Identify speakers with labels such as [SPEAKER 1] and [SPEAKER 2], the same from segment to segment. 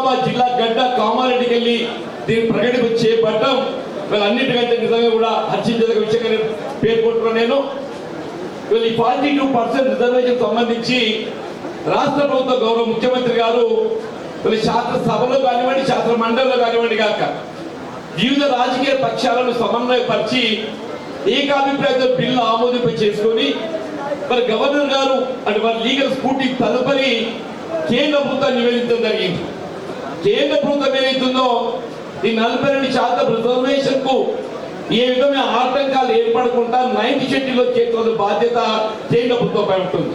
[SPEAKER 1] నిజామాబాద్ జిల్లా గడ్డ కామారెడ్డికి వెళ్ళి దీన్ని ప్రకటన చేపట్టడం వీళ్ళు నిజంగా కూడా హర్షించదగ్గ విషయంగా నేను పేర్కొంటున్నాను నేను. వీళ్ళు ఈ ఫార్టీ టూ పర్సెంట్ రిజర్వేషన్ సంబంధించి రాష్ట్ర ప్రభుత్వ గౌరవ ముఖ్యమంత్రి గారు వీళ్ళు శాస్త్ర సభలో కానివ్వండి శాస్త్ర మండలిలో కానివ్వండి కాక వివిధ రాజకీయ పక్షాలను సమన్వయపరిచి ఏకాభిప్రాయంతో బిల్లు ఆమోదింప చేసుకొని మరి గవర్నర్ గారు అంటే వారి లీగల్ స్కూటీ తదుపరి కేంద్ర ప్రభుత్వం నివేదించడం జరిగింది. కేంద్ర ప్రభుత్వం ఏదైతుందో ఈ నలభై రెండు శాతం రిజర్వేషన్కు ఏ విధమైన ఆటంకాలు ఏర్పడకుండా నైన్త్ షెడ్యూల్లో చేతుల బాధ్యత కేంద్ర ప్రభుత్వంపై ఉంటుంది.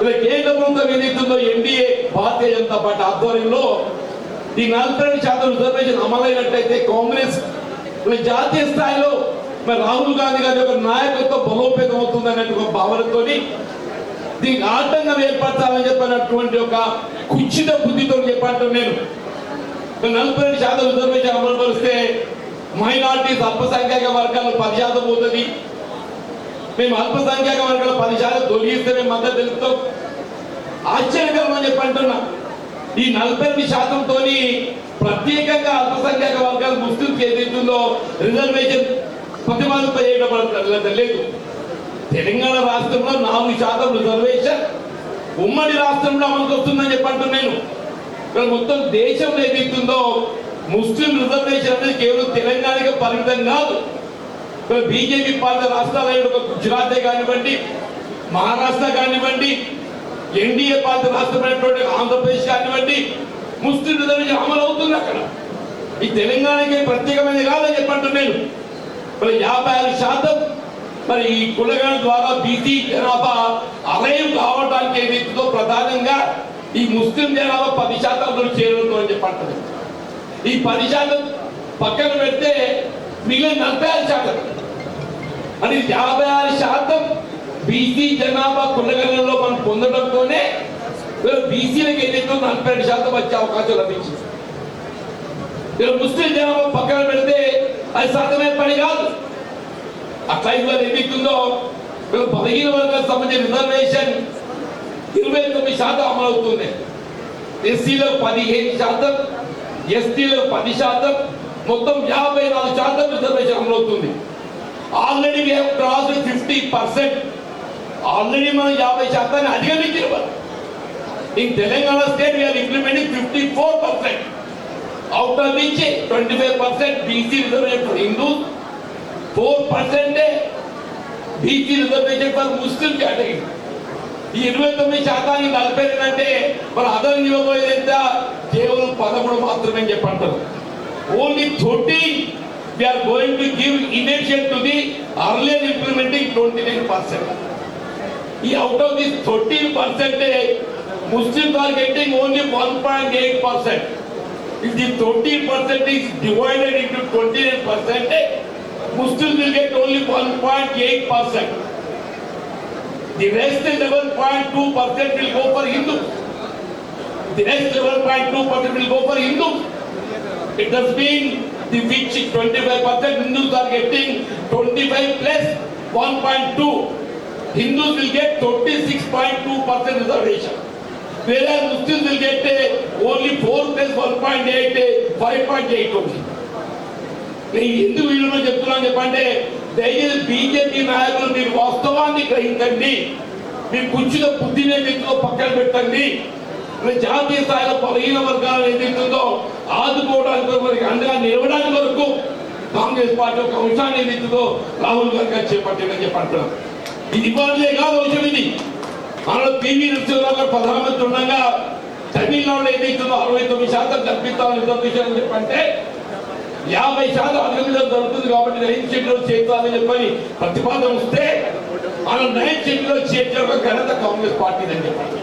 [SPEAKER 1] ఇలా కేంద్ర ప్రభుత్వం ఏదైతుందో ఎన్డీఏ భారతీయ జనతా పార్టీ ఆధ్వర్యంలో ఈ నలభై రెండు శాతం రిజర్వేషన్ అమలైనట్టయితే కాంగ్రెస్ ఇలా జాతీయ స్థాయిలో మరి రాహుల్ గాంధీ గారి యొక్క నాయకత్వం బలోపేతం అవుతుంది అనే ఒక భావనతో దీనికి ఆటంకం ఏర్పరచాలని చెప్పినటువంటి ఒక కుచిత బుద్ధితో చెప్పంటాను నేను నలభై రెండు శాతం రిజర్వేషన్ అమలు పరిస్తే మైనార్టీస్ అల్పసంఖ్యాక వర్గాలు పది శాతం పోతుంది. మేము అల్పసంఖ్యాక వర్గాలు పది శాతం తొలగిస్తే మేము మద్దతు తెలుపుతాం ఆశ్చర్యకరం అని చెప్పి అంటున్నా. ఈ నలభై ఎనిమిది శాతంతో ప్రత్యేకంగా అల్పసంఖ్యాక వర్గాల ముస్లిం ఏదైతుందో రిజర్వేషన్ ప్రతిపాదింప చేయడం లేదు. తెలంగాణ రాష్ట్రంలో నాలుగు శాతం రిజర్వేషన్ ఉమ్మడి రాష్ట్రంలో అమలుకొస్తుందని చెప్పంటున్నాను నేను. ఇక్కడ మొత్తం దేశం ఏదైతుందో ముస్లిం రిజర్వేషన్ అనేది కేవలం తెలంగాణకి పరిమితం కాదు. ఇక్కడ బీజేపీ పాలిత రాష్ట్రాలైన ఒక గుజరాతే కానివ్వండి మహారాష్ట్ర కానివ్వండి ఎన్డీఏ పాలిత రాష్ట్రమైనటువంటి ఆంధ్రప్రదేశ్ కానివ్వండి ముస్లిం రిజర్వేషన్ అమలు అవుతుంది అక్కడ. ఈ తెలంగాణకి ప్రత్యేకమైనది కాదని చెప్పంటున్నాను నేను. మరి యాభై ఆరు శాతం మరి ఈ కులగాల ద్వారా బీసీ జనాభా అలయం కావడానికి ఏదైతుందో ప్రధానంగా ఈ ముస్లిం జనాభా పది శాతం చేరుతుంది అని చెప్పంటుంది ఈ పది శాతం పక్కన పెడితే మిగిలిన నలభై ఆరు శాతం. అని యాభై ఆరు శాతం బీసీ జనాభా కులగణంలో మనం పొందడంతోనే బీసీలకు ఏదైతే నలభై రెండు శాతం వచ్చే అవకాశం లభించింది. ముస్లిం జనాభా పక్కన పెడితే అది సాధ్యమైన పని కాదు. అట్లా ఇవాళ ఏదైతుందో వీళ్ళు పదిహేను వర్గాలకు సంబంధించిన రిజర్వేషన్ ఇరవై తొమ్మిది శాతం అమలవుతున్నాయి ఎస్సీలో పదిహేను శాతం ఎస్టీలో పది శాతం మొత్తం యాభై నాలుగు శాతం reservation అమలవుతుంది already we cross fifty percent already మనం యాభై శాతాన్ని అధిగమించిన in Telangana state we're implementing fifty four percent out of which twenty five percent BC reservation for Hindus four పర్సెంటే BC reservation for Muslim category ఈ ఇరవై తొమ్మిది శాతానికి నలభై రెండు అంటే మరి అదనం ఇవ్వబోయేది ఎంత? కేవలం పదమూడు మాత్రమే అని చెప్పి అంటారు only thirty we're going to give initial to the earlier implementing twenty nine percent ఈ out of this thirteen percentage Muslim are getting only one point eight percent If the 13% is divided into 29%, Muslims will get only 1.8%. The rest 11.2% will go for Hindu. The rest 11.2% will go for Hindu. It does mean the which 25% Hindus are getting 25 plus 1.2. Hindus will get 36.2% reservation. Whereas Muslims will get uh, only 4 plus 1.8, 5.8 only. నేను ఎందుకు వీళ్ళని చెప్తున్నాను చెప్పంటే దయచేసి BJP నాయకులు మీరు వాస్తవాన్ని గ్రహించండి. మీ కుర్చీల బుద్ధిని వ్యక్తిలో పక్కన పెట్టండి. జాతీయ స్థాయిలో బలహీన వర్గాలు ఏదైతుందో ఆదుకోవడానికి మరి అండగా నిలవడానికి వరకు కాంగ్రెస్ పార్టీ ఒక అంశాన్ని ఏదైతుందో రాహుల్ గాంధీ గారు చేపట్టిందని చెప్పంటున్నారు ఇది ఇవ్వాలే కాదు అవసరం ఇది. మనలో పివి నరసింహరావు గారు ప్రధానమంత్రి ఉండగా తమిళనాడులో ఏదైతుందో అరవై తొమ్మిది శాతం కల్పిస్తామని అని చెప్పంటే యాభై శాతం అధిగమించడం దొరుకుతుంది కాబట్టి నైన్ షెడ్యూల్లో చేర్చాలని చెప్పని ప్రతిపాదన వస్తే మనం నైన్ షెడ్యూల్లో చేర్చే ఘనత కాంగ్రెస్ పార్టీదని చెప్పండి